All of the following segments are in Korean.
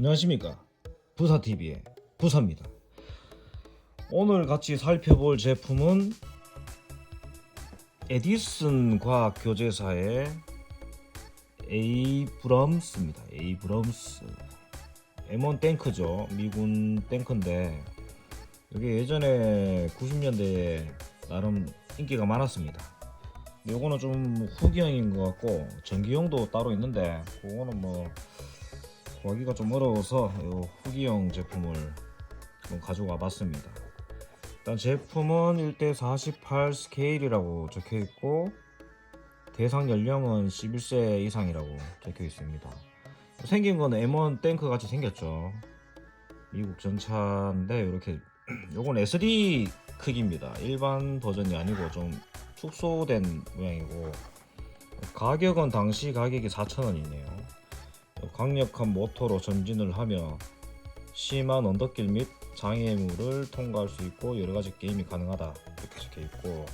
안녕하십니까. 부사TV의 부사입니다. 오늘 같이 살펴볼 제품은 에디슨 과학교제사의 에이브럼스입니다. 에이브럼스. M1 탱크죠. 미군 탱크인데 이게 예전에 90년대에 나름 인기가 많았습니다. 요거는 좀 후기형인 것 같고 전기형도 따로 있는데 그거는 뭐 구하기가 좀 어려워서 요 후기형 제품을 좀 가져와 봤습니다. 일단 제품은 1대 48 스케일이라고 적혀 있고 대상 연령은 11세 이상이라고 적혀 있습니다. 생긴 거는 M1 탱크 같이 생겼죠. 미국 전차인데 이렇게 요건 SD 크기입니다. 일반 버전이 아니고 좀 축소된 모양이고 가격은 당시 가격이 4,000원이네요. 강력한 모터로 전진을 하며 심한 언덕길 및 장애물을 통과할 수 있고 여러 가지 게임이 가능하다 이렇게 적혀 있고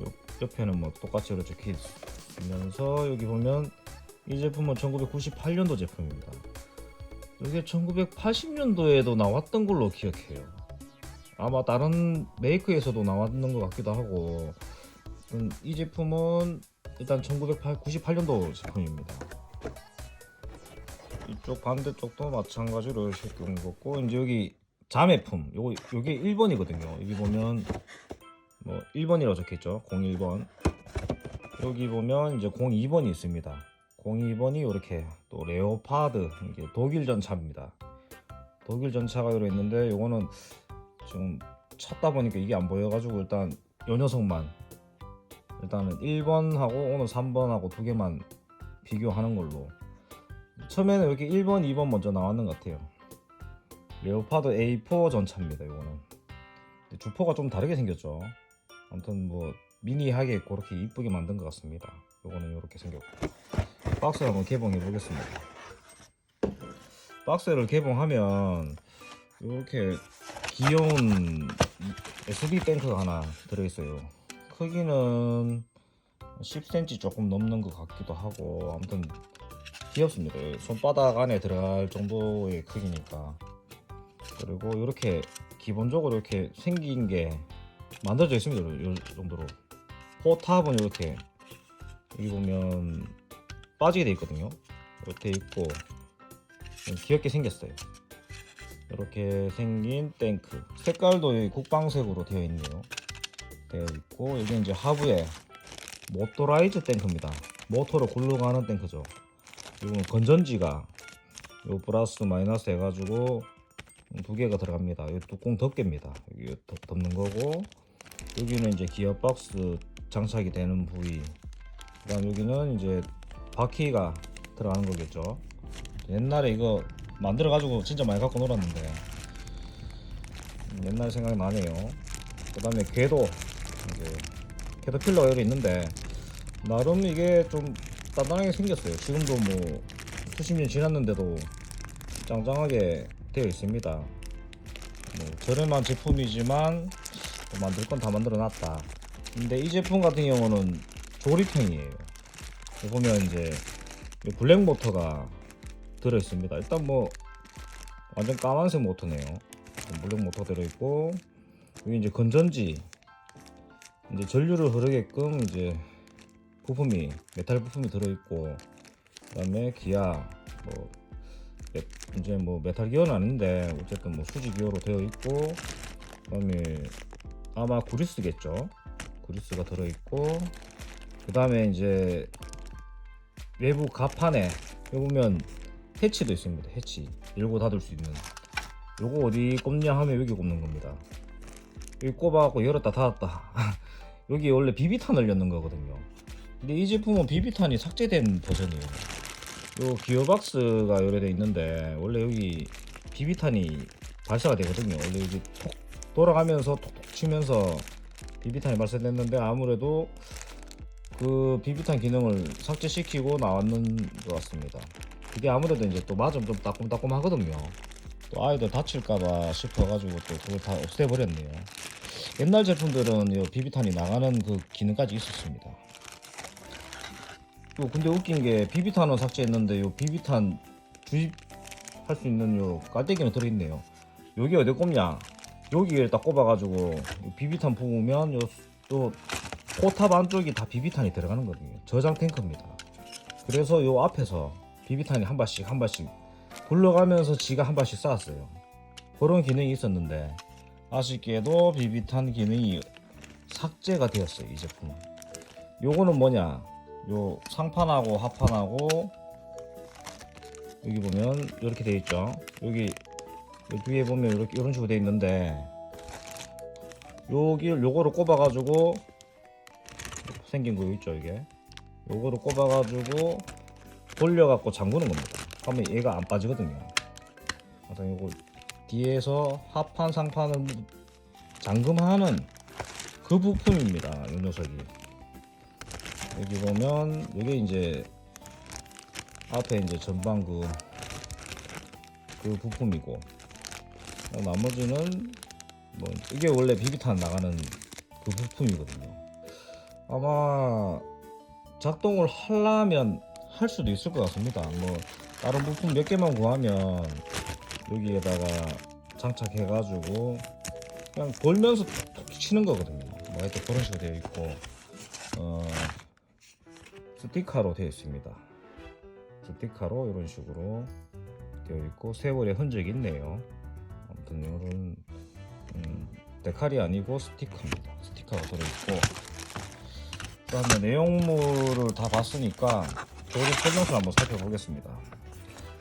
옆, 옆에는 뭐 똑같이 이렇게 적혀 있으면서 여기 보면 이 제품은 1998년도 제품입니다. 이게 1980년도에도 나왔던 걸로 기억해요. 아마 다른 메이크에서도 나왔는 것 같기도 하고 음, 이 제품은 일단 1998년도 제품입니다. 이쪽 반대쪽도 마찬가지로 이렇게 온 거고 이제 여기 자매품 요거 요게 1번이거든요. 여기 보면 뭐 1번이라고 적혀있죠. 01번. 여기 보면 이제 02번이 있습니다. 02번이 이렇게 또 레오파드 이게 독일 전차입니다. 독일 전차가 이러 있는데 요거는 지금 찾다 보니까 이게 안 보여가지고 일단 요 녀석만 일단은 1번하고 오늘 3번하고 두 개만 비교하는 걸로 처음에는 이렇게 1번, 2번 먼저 나왔는 것 같아요. 레오파드 A4 전차입니다. 이거는 주포가 좀 다르게 생겼죠. 아무튼 뭐 미니하게 그렇게 이쁘게 만든 것 같습니다. 이거는 이렇게 생겼고 박스 한번 개봉해 보겠습니다. 박스를 개봉하면 이렇게 귀여운 SD 탱크가 하나 들어있어요. 크기는 10cm 조금 넘는 것 같기도 하고 아무튼 귀엽습니다. 손바닥 안에 들어갈 정도의 크기니까. 그리고 이렇게 기본적으로 이렇게 생긴 게 만들어져 있습니다. 이 정도로. 포탑은 이렇게 여기 보면 빠지게 돼 있거든요. 이렇게 있고 좀 귀엽게 생겼어요. 이렇게 생긴 탱크. 색깔도 이 국방색으로 되어 있네요. 되어 있고 여기 이제 하부에 모토라이즈 탱크입니다. 모터로 굴러가는 탱크죠. 이거는 건전지가 요 플러스 마이너스 해가지고 두 개가 들어갑니다. 이 뚜껑 덮개입니다. 여기 덮, 덮는 거고 여기는 이제 기어박스 장착이 되는 부위. 그다음 여기는 이제 바퀴가 들어가는 거겠죠. 옛날에 이거 만들어 가지고 진짜 많이 갖고 놀았는데 음, 옛날 생각이 나네요. 그다음에 궤도 이제 캐터필러가 여기 있는데 나름 이게 좀 단단하게 생겼어요. 지금도 뭐 수십 년 지났는데도 짱짱하게 되어 있습니다. 뭐 저렴한 제품이지만 또 만들 건 다 만들어 놨다. 근데 이 제품 같은 경우는 조립형이에요. 보면 이제 이 블랙 모터가 들어 있습니다. 일단 뭐 완전 까만색 모터네요. 블랙 모터 들어 있고 여기 이제 건전지 이제 전류를 흐르게끔 이제 부품이 메탈 부품이 들어있고 그다음에 기아 뭐 메- 이제 뭐 메탈 기어는 아닌데 어쨌든 뭐 수지 기어로 되어 있고 그다음에 아마 구리스겠죠? 구리스가 들어있고 그다음에 이제 외부 가판에 여기 보면 해치도 있습니다. 해치. 열고 닫을 수 있는. 요거 어디 꼽냐 하면 여기 꼽는 겁니다. 여기 꼽아갖고 열었다 닫았다. 여기 원래 비비탄을 넣는 거거든요 근데 이 제품은 비비탄이 삭제된 버전이에요. 요 기어박스가 요래돼 있는데 원래 여기 비비탄이 발사가 되거든요. 원래 여기 톡 돌아가면서 톡톡 치면서 비비탄이 발사됐는데 아무래도 그 비비탄 기능을 삭제시키고 나왔는 것 같습니다. 그게 아무래도 이제 또 맞으면 좀 따끔따끔 하거든요. 또 아이들 다칠까봐 싶어가지고 또 그걸 다 없애버렸네요. 옛날 제품들은 요 비비탄이 나가는 그 기능까지 있었습니다. 요 근데 웃긴 게 비비탄은 삭제했는데 요 비비탄 주입 할 수 있는 요 깔때기는 들어있네요. 여기 어디 꼽냐? 여기를 딱 꼽아가지고 요 비비탄 부으면 요또 포탑 안쪽이 다 비비탄이 들어가는 거거든요. 저장 탱크입니다. 그래서 요 앞에서 비비탄이 한 발씩 한 발씩 굴러가면서 지가 한 발씩 쌓았어요. 그런 기능이 있었는데 아쉽게도 비비탄 기능이 삭제가 되었어요. 이 제품은. 요거는 뭐냐? 요 상판하고 하판하고 여기 보면 이렇게 돼 있죠. 여기 요 뒤에 보면 이렇게 이런 식으로 돼 있는데 여기를 요거를 꼽아 가지고 생긴 거 있죠 이게 요거를 꼽아 가지고 돌려 갖고 잠그는 겁니다. 그러면 얘가 안 빠지거든요. 그래서 요거 뒤에서 하판 상판을 잠금하는 그 부품입니다. 이 녀석이. 여기 보면 이게 이제 앞에 이제 전방 그, 그 부품이고 어, 나머지는 뭐 이게 원래 비비탄 나가는 그 부품이거든요. 아마 작동을 하려면 할 수도 있을 것 같습니다. 뭐 다른 부품 몇 개만 구하면 여기에다가 장착해 가지고 그냥 돌면서 툭툭 치는 거거든요. 뭐 하여튼 그런 식으로 되어 있고 어, 스티커로 되어 있습니다. 스티커로 이런 식으로 되어 있고 세월의 흔적이 있네요. 아무튼 이런 음, 데칼이 아니고 스티커입니다. 스티커가 들어있고 그다음에 내용물을 다 봤으니까 조립 설명서 한번 살펴보겠습니다.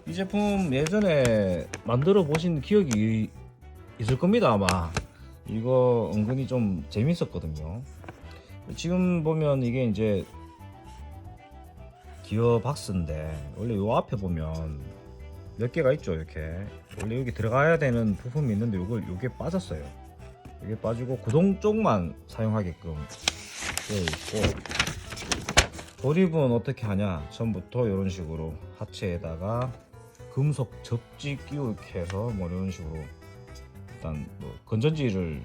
이 제품 예전에 만들어 보신 기억이 있을 겁니다 아마 이거 은근히 좀 재밌었거든요. 지금 보면 이게 이제 기어 박스인데 원래 요 앞에 보면 몇 개가 있죠 이렇게. 원래 여기 들어가야 되는 부품이 있는데 요걸 요게 빠졌어요. 이게 빠지고 구동 쪽만 사용하게끔 되어 있고 조립은 어떻게 하냐? 처음부터 이런 식으로 하체에다가 금속 접지 끼우게 해서 뭐 이런 식으로 일단 뭐 건전지를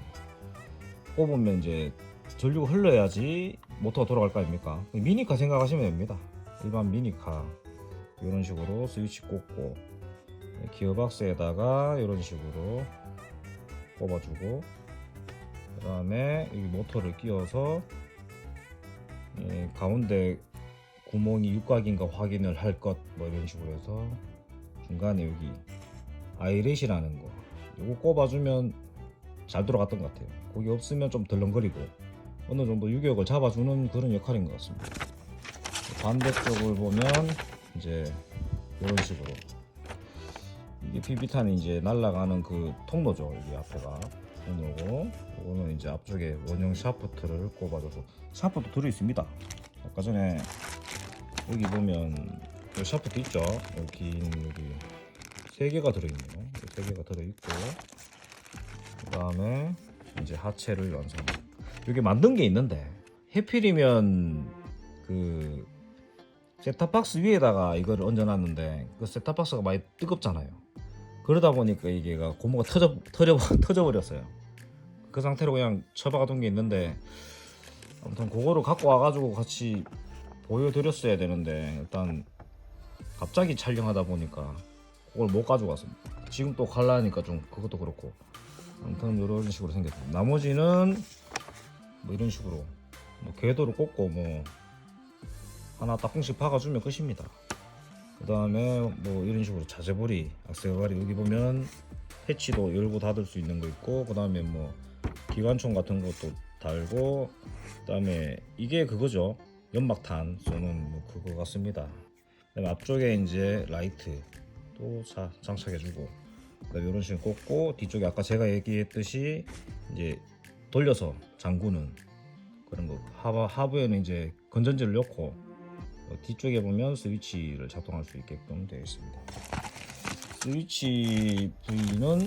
꼽으면 이제 전류가 흘러야지 모터가 돌아갈 거 아닙니까? 미니카 생각하시면 됩니다 일반 미니카 이런 식으로 스위치 꽂고 기어박스에다가 이런 식으로 꼽아주고 그 다음에 여기 모터를 끼워서 예, 가운데 구멍이 육각인가 확인을 할 것 뭐 이런 식으로 해서 중간에 여기 아이렛이라는 거 이거 꼽아주면 잘 돌아갔던 것 같아요. 거기 없으면 좀 덜렁거리고 어느 정도 유격을 잡아주는 그런 역할인 것 같습니다 반대쪽을 보면 이제 이런 식으로. 이게 비비탄이 이제 날아가는 그 통로죠 여기 앞에가. 통로고. 이거는 이제 앞쪽에 원형 샤프트를 꼽아줘서 샤프트 들어 있습니다. 아까 전에 여기 보면 이 샤프트 있죠? 여기 긴 여기 세 개가 들어있네요. 이세 개가 들어있고. 그 다음에 이제 하체를 완성 여기 만든 게 있는데 해필이면 그 셋탑박스 위에다가 이거를 얹어놨는데 그 셋탑박스가 많이 뜨겁잖아요. 그러다 보니까 이게가 고무가 터져 터져 터져버렸어요. 그 상태로 그냥 처박아둔 게 있는데 아무튼 그거를 갖고 와가지고 같이 보여드렸어야 되는데 일단 갑자기 촬영하다 보니까 그걸 못 가져왔습니다. 지금 또 갈라니까 좀 그것도 그렇고 아무튼 이런 식으로 생겼습니다. 나머지는 뭐 이런 식으로 뭐 궤도를 꽂고 뭐 하나 딱 공씩 박아주면 끝입니다. 그 다음에 뭐 이런 식으로 자재벌이 악세사리 여기 보면 패치도 열고 닫을 수 있는 거 있고 그 다음에 뭐 기관총 같은 것도 달고 그 다음에 이게 그거죠 연막탄 쏘는 뭐 그거 같습니다. 그다음에 앞쪽에 이제 라이트 또 자, 장착해주고 그다음에 이런 식으로 꽂고 뒤쪽에 아까 제가 얘기했듯이 이제 돌려서 잠그는 그런 거 하부, 하부에는 이제 건전지를 넣고 어, 뒤쪽에 보면 스위치를 작동할 수 있게끔 되어 있습니다. 스위치 부위는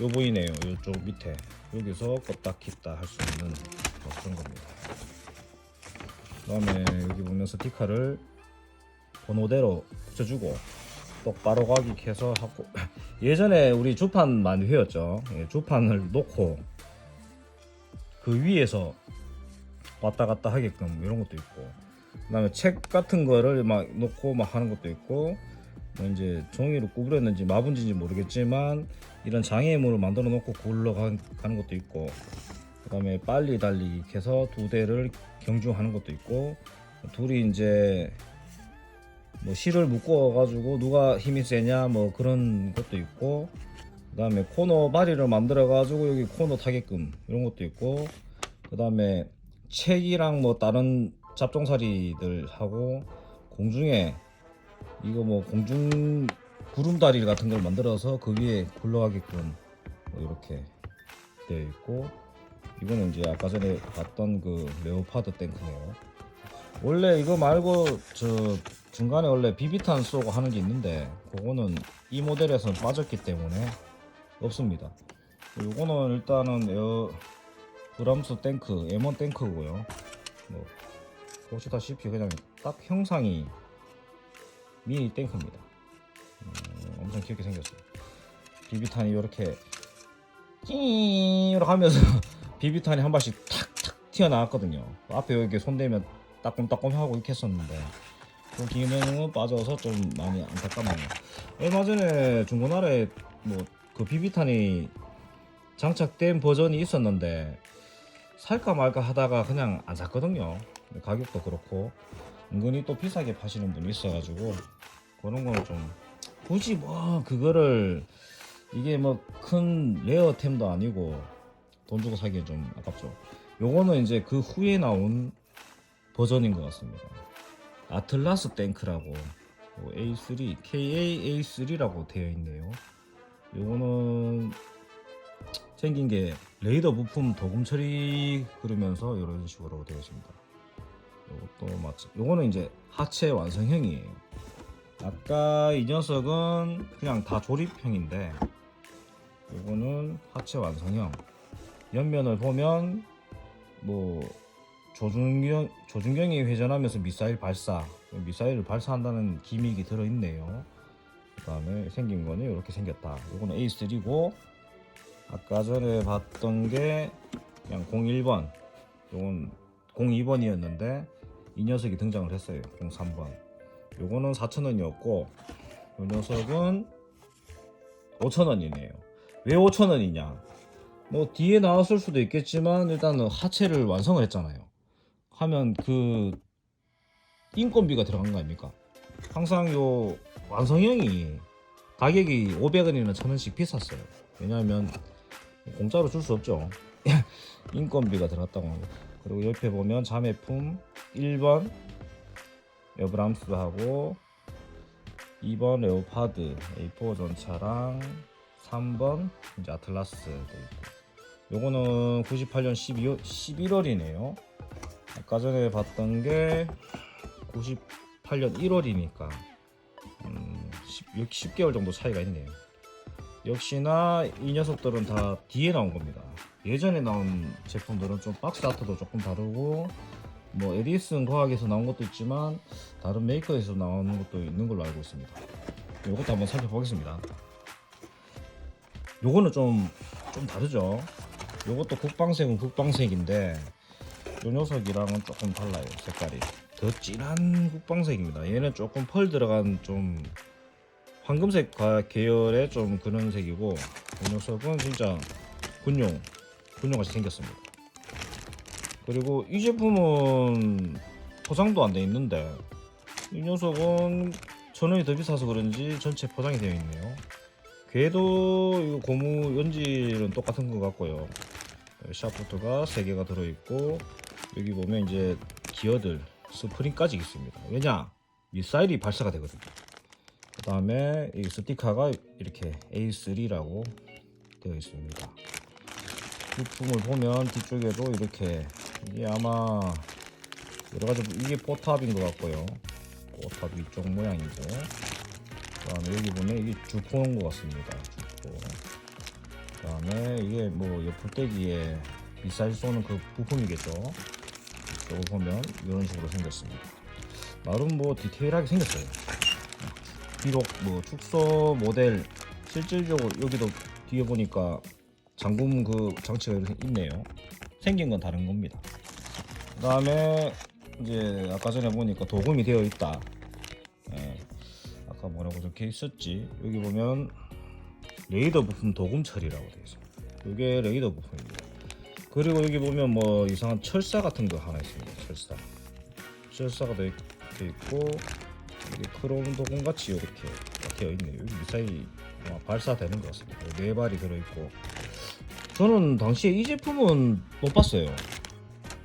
요 부위네요. 이쪽 밑에 여기서 껐다 켰다 할 수 있는 뭐 그런 겁니다. 그다음에 여기 보면 스티커를 번호대로 붙여주고 똑바로 가기 해서 하고 예전에 우리 주판 많이 회였죠. 예, 주판을 놓고 그 위에서 왔다 갔다 하게끔 이런 것도 있고. 그다음에 책 같은 거를 막 놓고 막 하는 것도 있고. 뭐 이제 종이로 구부렸는지 마분지인지 모르겠지만 이런 장애물을 만들어 놓고 굴러가는 것도 있고. 그다음에 빨리 달리기 해서 두 대를 경주하는 것도 있고. 둘이 이제 뭐 실을 묶어 가지고 누가 힘이 세냐 뭐 그런 것도 있고. 그다음에 코너 바리를 만들어 가지고 여기 코너 타게끔 이런 것도 있고. 그다음에 책이랑 뭐 다른 잡종사리들 하고 공중에 이거 뭐 공중 구름다리 같은 걸 만들어서 그 위에 굴러가게끔 뭐 이렇게 되어 있고 이거는 이제 아까 전에 봤던 그 레오파드 탱크네요. 원래 이거 말고 저 중간에 원래 비비탄 쏘고 하는 게 있는데 그거는 이 모델에서는 빠졌기 때문에 없습니다. 요거는 일단은 에어 브람스 탱크 M1 탱크고요. 뭐 보시다시피 그냥 딱 형상이 미니 탱크입니다. 음, 엄청 귀엽게 생겼어요. 비비탄이 이렇게 찡이렇게 하면서 비비탄이 한 발씩 탁탁 튀어나왔거든요. 앞에 여기 손대면 따끔따끔 하고 이렇게 했었는데 그 기능은 빠져서 좀 많이 안타깝네요. 얼마 전에 중고나라에 뭐 그 비비탄이 장착된 버전이 있었는데 살까 말까 하다가 그냥 안 샀거든요. 가격도 그렇고 은근히 또 비싸게 파시는 분이 있어가지고 그런 거는 좀 굳이 뭐 그거를 이게 뭐 큰 레어템도 아니고 돈 주고 사기엔 좀 아깝죠. 요거는 이제 그 후에 나온 버전인 것 같습니다. 아틀라스 탱크라고 뭐 A3 KA A3라고 되어 있네요. 요거는 생긴 게 레이더 부품 도금 처리 그러면서 이런 식으로 되어 있습니다. 요것도 마치 요거는 이제 하체 완성형이에요. 아까 이 녀석은 그냥 다 조립형인데 요거는 하체 완성형. 옆면을 보면 뭐 조준경 조준경이 회전하면서 미사일 발사, 미사일을 발사한다는 기믹이 들어 있네요. 그다음에 생긴 거는 이렇게 생겼다. 요거는 A3고 아까 전에 봤던 게 그냥 01번. 요건 02번이었는데 이 녀석이 등장을 했어요. 03번. 요거는 4,000원이었고 요 녀석은 5,000원이네요. 왜 5,000원이냐? 뭐 뒤에 나왔을 수도 있겠지만 일단은 하체를 완성을 했잖아요. 하면 그 인건비가 들어간 거 아닙니까? 항상 요 완성형이 가격이 500원이나 1000원씩 비쌌어요. 왜냐하면 공짜로 줄 수 없죠. 인건비가 들어갔다고 합니다. 그리고 옆에 보면 자매품 1번 에브람스하고 2번 레오파드 A4 전차랑 3번 이제 아틀라스 요거는 98년 12월, 11월이네요. 아까 전에 봤던 게 98년 1월이니까 음, 10, 10개월 정도 차이가 있네요. 역시나 이 녀석들은 다 뒤에 나온 겁니다. 예전에 나온 제품들은 좀 박스 아트도 조금 다르고 뭐 에디슨 과학에서 나온 것도 있지만 다른 메이커에서 나오는 것도 있는 걸로 알고 있습니다. 이것도 한번 살펴보겠습니다. 요거는 좀, 좀 다르죠. 요것도 국방색은 국방색인데 요 녀석이랑은 조금 달라요 색깔이 더 진한 국방색입니다 얘는 조금 펄 들어간 좀 황금색 과- 계열의 좀 그런 색이고 이 녀석은 진짜 군용 군용같이 생겼습니다. 그리고 이 제품은 포장도 안 돼 있는데 이 녀석은 천 원이 더 비싸서 그런지 전체 포장이 되어 있네요. 궤도 고무 연질은 똑같은 것 같고요. 샤프트가 3개가 들어있고 여기 보면 이제 기어들 스프링까지 있습니다. 왜냐 미사일이 발사가 되거든요 그 다음에 이 스티커가 이렇게 A3라고 되어 있습니다 부품을 보면 뒤쪽에도 이렇게 이게 아마 여러가지 이게 포탑인 것 같고요 포탑 위쪽 모양이고 그 다음에 여기 보면 이게 주포인 것 같습니다 주포 그 다음에 이게 뭐 옆풀떼기에 미사일 쏘는 그 부품이겠죠. 이거 보면 이런 식으로 생겼습니다. 나름 뭐 디테일하게 생겼어요. 비록 뭐 축소 모델 실질적으로 여기도 뒤에 보니까 잠금 그 장치가 있네요. 생긴 건 다른 겁니다. 그 다음에 이제 아까 전에 보니까 도금이 되어 있다. 예. 아까 뭐라고 적혀 있었지 여기 보면 레이더 부품 도금 처리라고 되어 있습니다 이게 레이더 부품입니다 그리고 여기 보면 뭐 이상한 철사 같은 거 하나 있습니다 철사 철사가 되어 있고 여기 크롬 도금 같이 이렇게 되어 있네요 여기 미사일이 아마 발사되는 것 같습니다 네 발이 들어있고 저는 당시에 이 제품은 못 봤어요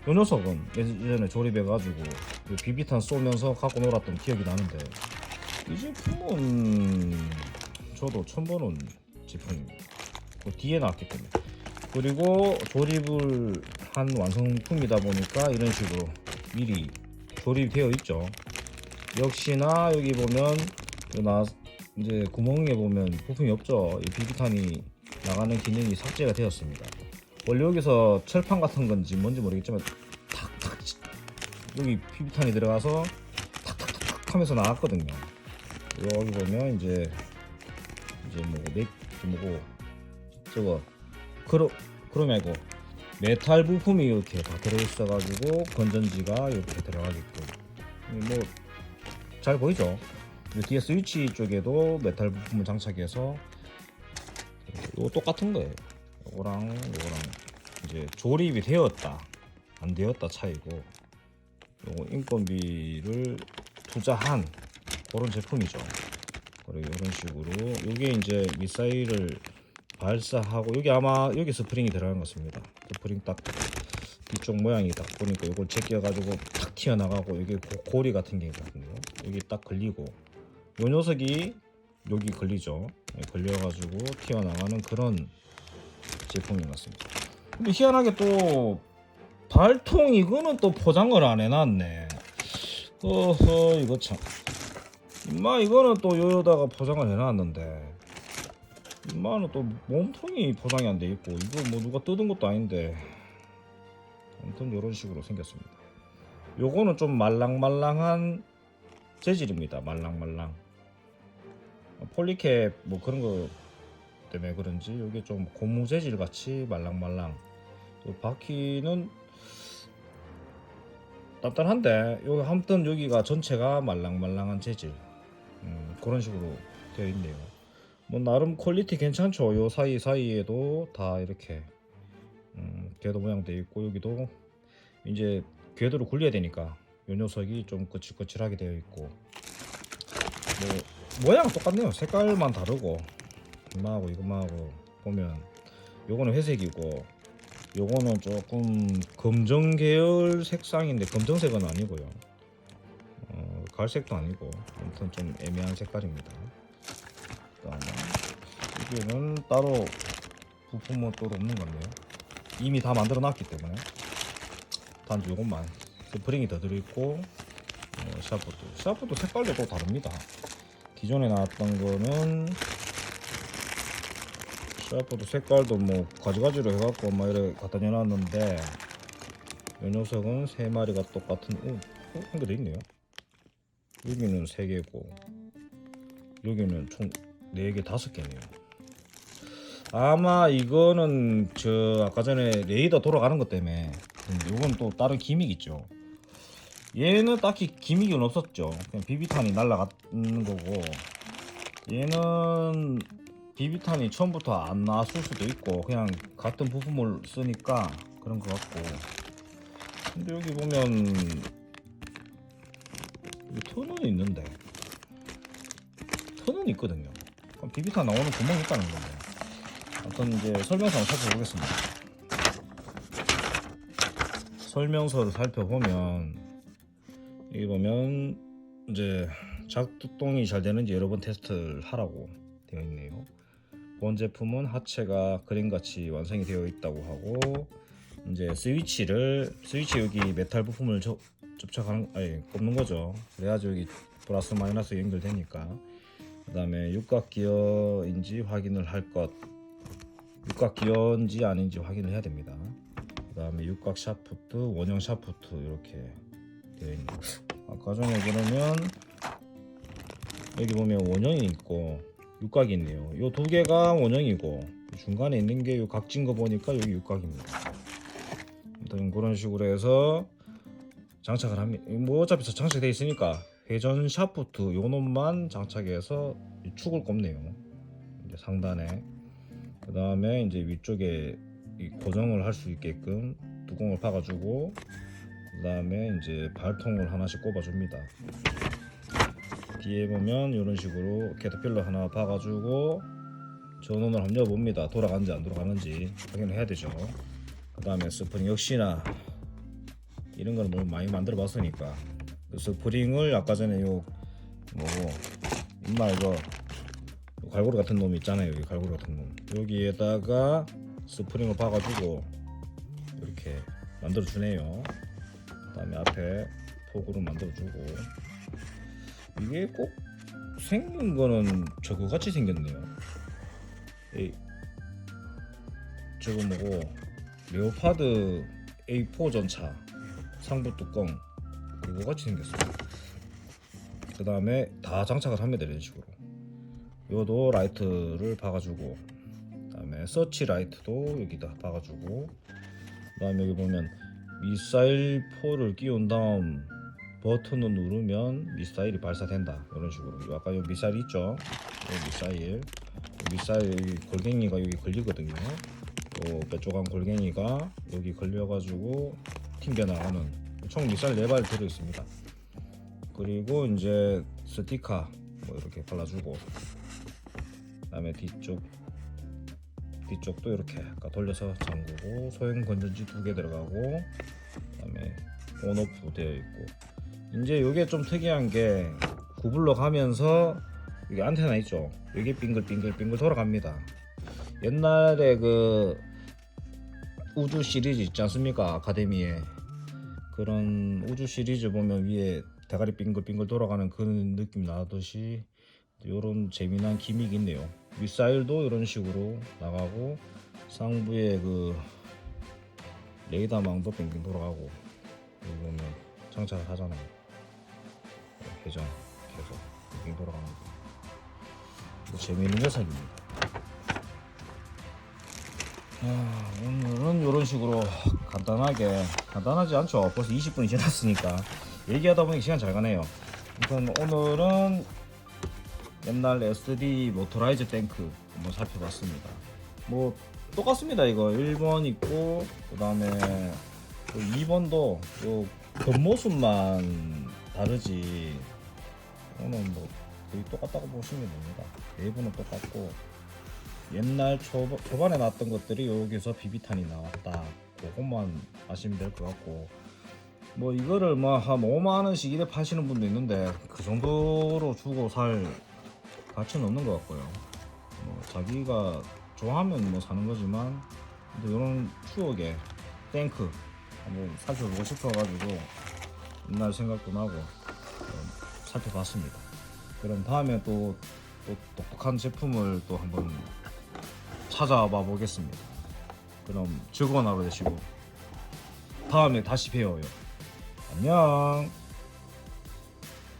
이 녀석은 예전에 조립해가지고 그 비비탄 쏘면서 갖고 놀았던 기억이 나는데 이 제품은 저도 처음 보는 제품입니다. 그 뒤에 나왔기 때문에 그리고 조립을 한 완성품이다 보니까 이런 식으로 미리 조립되어 있죠. 역시나 여기 보면 나 이제 구멍에 보면 부품이 없죠. 이 비비탄이 나가는 기능이 삭제가 되었습니다. 원래 여기서 철판 같은 건지 뭔지 모르겠지만 탁탁 여기 비비탄이 들어가서 탁탁탁탁 하면서 나왔거든요. 여기 보면 이제 이제 뭐 맥, 뭐고 저거 크로 크롬이 아니고 메탈 부품이 이렇게 다 들어있어가지고 건전지가 이렇게 들어가게끔 뭐잘 보이죠? 이 뒤에 스위치 쪽에도 메탈 부품을 장착해서 이거 똑같은 거예요. 요거랑 요거랑 이제 조립이 되었다 안 되었다 차이고 요거 인건비를 투자한 그런 제품이죠. 그리고 이런 식으로 이게 이제 미사일을 발사하고 여기 아마 여기 스프링이 들어간 것 같습니다. 스프링 딱 이쪽 모양이 딱 보니까 이걸 제껴가지고 탁 튀어나가고 여기 고, 고리 같은 게 있거든요. 여기 딱 걸리고 요 녀석이 여기 걸리죠. 네, 걸려가지고 튀어나가는 그런 제품인 것 같습니다. 근데 희한하게 또 발통 이거는 또 포장을 안 해놨네. 어허 이거 참. 임마 이거는 또 여기다가 포장을 해놨는데 임마는 또 몸통이 포장이 안 돼 있고 이거 뭐 누가 뜯은 것도 아닌데 아무튼 이런 식으로 생겼습니다. 요거는 좀 말랑말랑한 재질입니다. 말랑말랑. 폴리캡 뭐 그런 거 때문에 그런지 이게 좀 고무 재질 같이 말랑말랑. 또 바퀴는 단단한데 여기 아무튼 여기가 전체가 말랑말랑한 재질 음, 그런 식으로 되어 있네요. 뭐 나름 퀄리티 괜찮죠. 요 사이 사이에도 다 이렇게 음, 궤도 모양 되어 있고 여기도 이제 궤도를 굴려야 되니까 요 녀석이 좀 거칠거칠하게 되어 있고 뭐 모양 똑같네요. 색깔만 다르고 이마하고 이거만하고 보면 요거는 회색이고 요거는 조금 검정 계열 색상인데 검정색은 아니고요. 어, 갈색도 아니고 아무튼 좀 애매한 색깔입니다. 그다음에 이게는 따로 부품은 또 없는 건데요. 이미 다 만들어 놨기 때문에 단지 요것만 스프링이 더 들어있고 어, 샤프트 샤프트 색깔도 또 다릅니다. 기존에 나왔던 거는 샤프트 색깔도 뭐 가지가지로 해갖고 막 이렇게 갖다 내놨는데 이 녀석은 세 마리가 똑같은 어, 어, 한개 더 있네요. 여기는 세 개고 여기는 총 네 개 다섯 개네요. 아마 이거는 저 아까 전에 레이더 돌아가는 것 때문에 음, 이건 또 다른 기믹 있죠. 얘는 딱히 기믹은 없었죠. 그냥 비비탄이 날아가는 거고. 얘는 비비탄이 처음부터 안 나왔을 수도 있고 그냥 같은 부품을 쓰니까 그런 것 같고. 근데 여기 보면 턴은 있는데. 턴은 있거든요. 그럼 비비탄 나오는 구멍이 있다는 건데. 어떤 이제 설명서 한번 살펴보겠습니다. 설명서를 살펴보면 여기 보면 이제 작동이 잘 되는지 여러 번 테스트를 하라고 되어 있네요. 본 제품은 하체가 그림같이 완성이 되어 있다고 하고 이제 스위치를 스위치 여기 메탈 부품을 접, 접착하는 아니 꼽는 거죠. 그래야지 여기 플러스 마이너스 연결되니까. 그 다음에 육각 기어인지 확인을 할 것. 육각 기어인지 아닌지 확인을 해야 됩니다. 그 다음에 육각 샤프트 원형 샤프트 이렇게 되어 있는 아까 전에 그러면 여기 보면 원형이 있고 육각이 있네요. 요두 개가 원형이고 중간에 있는 게요 각진 거 보니까 여기 육각입니다. 아무튼 그런 식으로 해서 장착을 합니다. 뭐 어차피 장착돼 있으니까 회전 샤프트 요 놈만 장착해서 이 축을 꼽네요. 이제 상단에 그 다음에 이제 위쪽에 이 고정을 할 수 있게끔 뚜껑을 박아주고 그 다음에 이제 발통을 하나씩 꼽아줍니다. 뒤에 보면 이런 식으로 캐터필러 하나 박아주고 전원을 한번 열어봅니다. 돌아가는지 안 돌아가는지 확인을 해야 되죠. 그 다음에 스프링 역시나 이런 거는 너무 많이 만들어 봤으니까 그 스프링을 아까 전에 요 뭐고 임마 이거 요 갈고리 같은 놈 있잖아요 여기 갈고리 같은 놈 여기에다가 스프링을 박아주고 이렇게 만들어 주네요 그 다음에 앞에 폭으로 만들어 주고 이게 꼭 생긴 거는 저거 같이 생겼네요 이 저거 뭐고 레오파드 A4 전차 상부 뚜껑 그거 같이 생겼어요. 그 다음에 다 장착을 합니다 이런 식으로. 요도 라이트를 박아주고, 그 다음에 서치 라이트도 여기다 박아주고, 그 다음에 여기 보면 미사일 포를 끼운 다음 버튼을 누르면 미사일이 발사된다 이런 식으로. 아까 요 미사일 있죠? 요 미사일, 미사일 골갱이가 여기 걸리거든요. 요 뾰족한 골갱이가 여기 걸려가지고 튕겨 나가는 총 미사일 4발 들어 있습니다. 그리고 이제 스티커 뭐 이렇게 발라주고 그 다음에 뒤쪽 뒤쪽도 이렇게 아까 돌려서 잠그고 소형 건전지 두 개 들어가고 그다음에 온오프 되어 있고. 이제 이게 좀 특이한 게 구불러 가면서 여기 안테나 있죠? 여기 빙글빙글빙글 돌아갑니다. 옛날에 그 우주 시리즈 있지 않습니까? 아카데미에. 그런 우주 시리즈 보면 위에 대가리 빙글빙글 돌아가는 그런 느낌 나듯이 이런 재미난 기믹이 있네요 미사일도 이런 식으로 나가고 상부에 그 레이더망도 빙빙 돌아가고 여기 보면 장착을 하잖아요. 회전 계속 빙빙 돌아가는 거. 이거 재미있는 녀석입니다. 아, 오늘은 이런 식으로 간단하게 간단하지 않죠? 벌써 20분이 지났으니까 얘기하다 보니 시간 잘 가네요. 우선 오늘은 옛날 SD 모토라이즈 탱크 한번 살펴봤습니다. 뭐 똑같습니다 이거. 1번 있고 그 다음에 2번도 요 겉모습만 다르지. 오늘 뭐 거의 똑같다고 보시면 됩니다. 내부는 똑같고 옛날 초, 초반에 나왔던 것들이 여기서 비비탄이 나왔다. 그것만 아시면 될 것 같고. 뭐 이거를 뭐 한 5만 원씩 이래 파시는 분도 있는데 그 정도로 주고 살 가치는 없는 것 같고요 뭐 자기가 좋아하면 뭐 사는 거지만 근데 이런 추억의 탱크 한번 살펴보고 싶어가지고 옛날 생각도 나고 어, 살펴봤습니다 그럼 다음에 또, 또 똑똑한 제품을 또 한번 찾아봐 보겠습니다. 그럼 즐거운 하루 되시고 다음에 다시 봬요. 안녕.